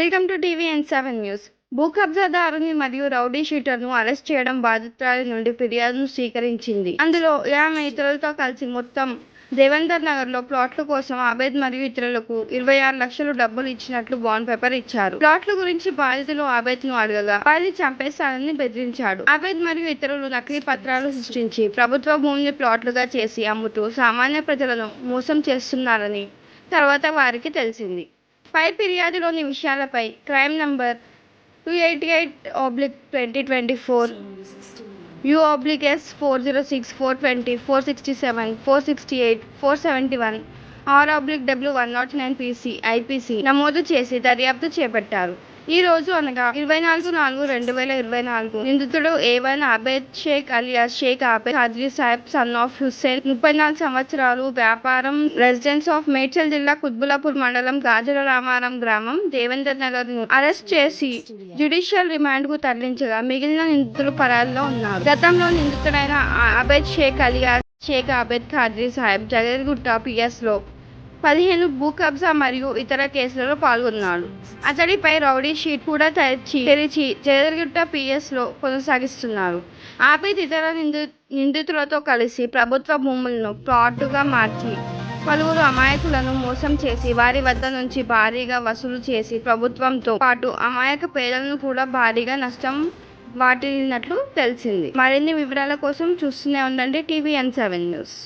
Welcome to TV N seven news. భూ కబ్జాదారుని మరియు రౌడీ షీటర్ను అరెస్ట్ చేయడం బాధితురాలి నుండి ఫిర్యాదును స్వీకరించింది. అందులో ఆమె ఇతరులతో కలిసి మొత్తం దేవేందర్ నగర్లో ప్లాట్ల కోసం ఆబేద్ మరియు ఇతరులకు ఇరవై ఆరు లక్షలు డబ్బులు ఇచ్చినట్లు బాండ్ పేపర్ ఇచ్చారు. ప్లాట్ల గురించి బాధితులు ఆబేద్ను అడగగా వారిని చంపేస్తారని బెదిరించాడు. ఆబేద్ మరియు ఇతరులు నకిలీ పత్రాలు సృష్టించి ప్రభుత్వ భూమిని ప్లాట్లుగా చేసి అమ్ముతూ సామాన్య ప్రజలను మోసం చేస్తున్నారని తర్వాత వారికి తెలిసింది. పై ఫిర్యాదులోని విషయాలపై crime number two eighty eight oblique twenty twenty four U oblique S four zero six four twenty four sixty seven four sixty eight four seventy one R oblique W one nought nine PC IPC నమోదు చేసి దర్యాప్తు చేపట్టారు. ఈ రోజు అనగా ఇరవై నాలుగు నాలుగు రెండు వేల ఇరవై నాలుగు నిందితుడు A one Abed Sheikh alias Sheikh Abed Khadri Saheb son of Hussain ముప్పై నాలుగు సంవత్సరాలు వ్యాపారం రెసిడెన్స్ ఆఫ్ మేడ్చల్ జిల్లా కుత్బులాపూర్ మండలం గాజుల రామారం గ్రామం దేవేందర్ నగర్ అరెస్ట్ చేసి జ్యుడిషియల్ రిమాండ్కు తరలించగా మిగిలిన నిందితులు పరాల్లో ఉన్నారు. గతంలో నిందితుడైన అబేద్ షేక్ అలియాస్ షేక్ అబేద్ ఖాద్రీ సాహెబ్ జగద్గుట్ట పిఎస్లో పదిహేను భూ కబ్జా మరియు ఇతర కేసులలో పాల్గొన్నాడు. అతడిపై రౌడీ షీట్ కూడా తెరిచి తెరిచి జగదగిట్ట పిఎస్లో కొనసాగిస్తున్నారు ఆపేద్ ఇతర నింది నిందితులతో కలిసి ప్రభుత్వ భూములను ప్లాటుగా మార్చి పలువురు అమాయకులను మోసం చేసి వారి వద్ద నుంచి భారీగా వసూలు చేసి ప్రభుత్వంతో పాటు అమాయక పేదలను కూడా భారీగా నష్టం వాటిల్లినట్లు తెలిసింది. మరిన్ని వివరాల కోసం చూస్తూనే ఉండండి టీవీ ఎన్ సెవెన్ న్యూస్.